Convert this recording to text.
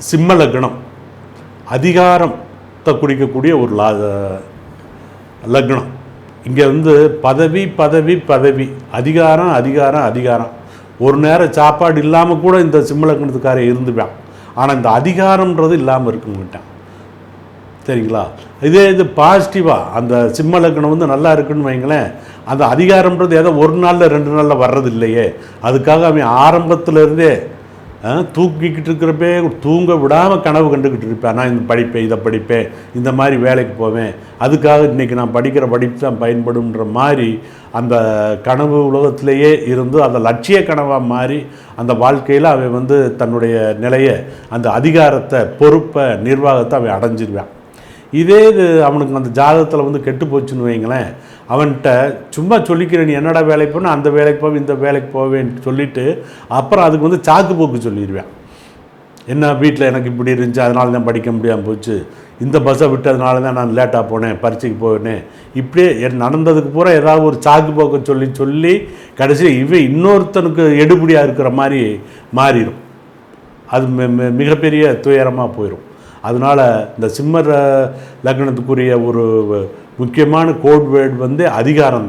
சிம்ம லக்னம் அதிகாரத்தை குறிக்கக்கூடிய ஒரு லா லக்னம். இங்கே வந்து பதவி பதவி பதவி அதிகாரம் அதிகாரம் அதிகாரம். ஒரு நேரம் சாப்பாடு இல்லாமல் கூட இந்த சிம்ம இருந்துவிட்டான் ஆனால் இந்த அதிகாரம்ன்றது இல்லாமல் இருக்க மாட்டான் சரிங்களா? இதே இது பாசிட்டிவாக அந்த சிம்ம லக்னம் வந்து நல்லா இருக்குன்னு வைங்களேன் அந்த அதிகாரம்ன்றது ஏதோ ஒரு நாளில் ரெண்டு நாளில் வர்றது இல்லையே அதுக்காக அவன் ஆரம்பத்துல இருந்தே தூக்கிக்கிட்டு இருக்கிறப்பே தூங்க விடாமல் கனவு கண்டுக்கிட்டு இருப்பேன். நான் இந்த படிப்பேன் இதை படிப்பேன் இந்த மாதிரி வேலைக்கு போவேன். அதுக்காக இன்றைக்கி நான் படிக்கிற படிப்பு தான் பயன்படும்ன்ற மாதிரி அந்த கனவு உலகத்திலேயே இருந்து அந்த லட்சிய கனவாக மாறி அந்த வாழ்க்கையில் அவன் வந்து தன்னுடைய நிலையை அந்த அதிகாரத்தை பொறுப்பை நிர்வாகத்தை அவன் அடைஞ்சிருவான். இதே இது அவனுக்கு அந்த ஜாதகத்தில் வந்து கெட்டு போச்சுன்னு வைங்களேன். அவன்கிட்ட சும்மா சொல்லிக்கிறேன் நீ என்னடா வேலைக்கு போனால் அந்த வேலைக்கு போவேன் இந்த வேலைக்கு போவேன்னு சொல்லிவிட்டு அப்புறம் அதுக்கு வந்து சாக்கு போக்கு சொல்லிடுவேன். என்ன வீட்டில் எனக்கு இப்படி இருந்துச்சு அதனால தான் படிக்க முடியாமல் போச்சு. இந்த பஸ்ஸை விட்டதுனால தான் நான் லேட்டாக போனேன் பரீட்சைக்கு போனேன். இப்படியே என் நடந்ததுக்கு பூரா ஏதாவது ஒரு சாக்கு போக்க சொல்லி சொல்லி கடைசியில் இவன் இன்னொருத்தனுக்கு எடுபடியாக இருக்கிற மாதிரி மாறிடும். அது மிகப்பெரிய துயரமாக போயிடும் அதனால் இந்த சிம்மர் லக்னத்துக்குரிய ஒரு முக்கியமான கோட் வேர்டு வந்து அதிகாரம்